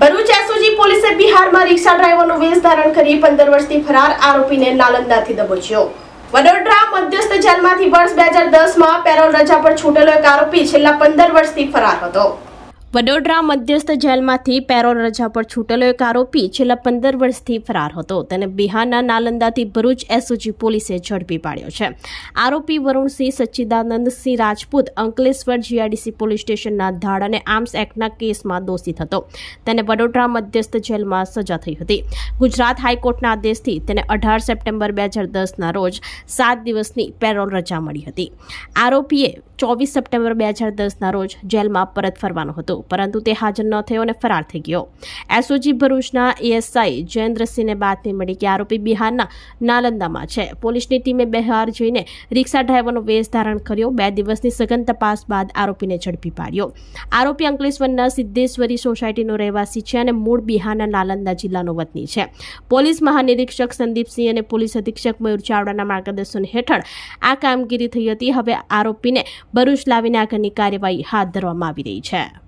Bharuch SOG પોલીસે બિહારમાં રિક્ષા ડ્રાઈવરનું વેશ ધારણ કરી પંદર વર્ષથી ફરાર આરોપીને નાલંદાથી દબોચ્યો. વડોદરા મધ્યસ્થ જેલમાંથી વર્ષ બે હજાર દસમાં પેરોલ રજા પર છૂટેલો એક આરોપી છેલ્લા પંદર વર્ષથી ફરાર હતો. વડોદરા મધ્યસ્થ જેલમાંથી પેરોલ રજા પર છૂટેલો એક આરોપી છેલ્લા પંદર વર્ષથી ફરાર હતો. તેને બિહારના નાલંદાથી ભરૂચ એસઓજી પોલીસે ઝડપી પાડ્યો છે. આરોપી વરુણસિંહ સચ્ચિદાનંદસિંહ રાજપૂત અંકલેશ્વર જીઆઈડીસી પોલીસ સ્ટેશનના ધાડ અને આર્મ્સ એક્ટના કેસમાં દોષિત હતો. તેને વડોદરા મધ્યસ્થ જેલમાં સજા થઈ હતી. ગુજરાત હાઈકોર્ટના આદેશથી તેને અઢાર સપ્ટેમ્બર બે હજાર દસના રોજ સાત દિવસની પેરોલ રજા મળી હતી. આરોપીએ ચોવીસ સપ્ટેમ્બર બે હજાર દસના રોજ જેલમાં પરત ફરવાનો હતો. પરંતુ તે હાજર ન થયો અને ફરાર થઈ ગયો. એસઓજી ભરૂચના એએસઆઈ જયેન્દ્રસિંહને બાતમી મળી કે આરોપી બિહારના નાલંદામાં છે. પોલીસની ટીમે બિહાર જઈને રિક્ષા ડ્રાઈવરનો વેશ ધારણ કર્યો. બે દિવસની સઘન તપાસ બાદ આરોપીને ઝડપી પાડ્યો. આરોપી અંકલેશ્વરના સિદ્ધેશ્વરી સોસાયટીનો રહેવાસી છે અને મૂળ બિહારના નાલંદા જિલ્લાનો વતની છે. પોલીસ મહાનિરીક્ષક સંદીપસિંહ અને પોલીસ અધિક્ષક મયુર ચાવડાના માર્ગદર્શન હેઠળ આ કામગીરી થઈ હતી. હવે આરોપીને ભરૂચ લાવીને આગળની કાર્યવાહી હાથ ધરવામાં આવી રહી છે.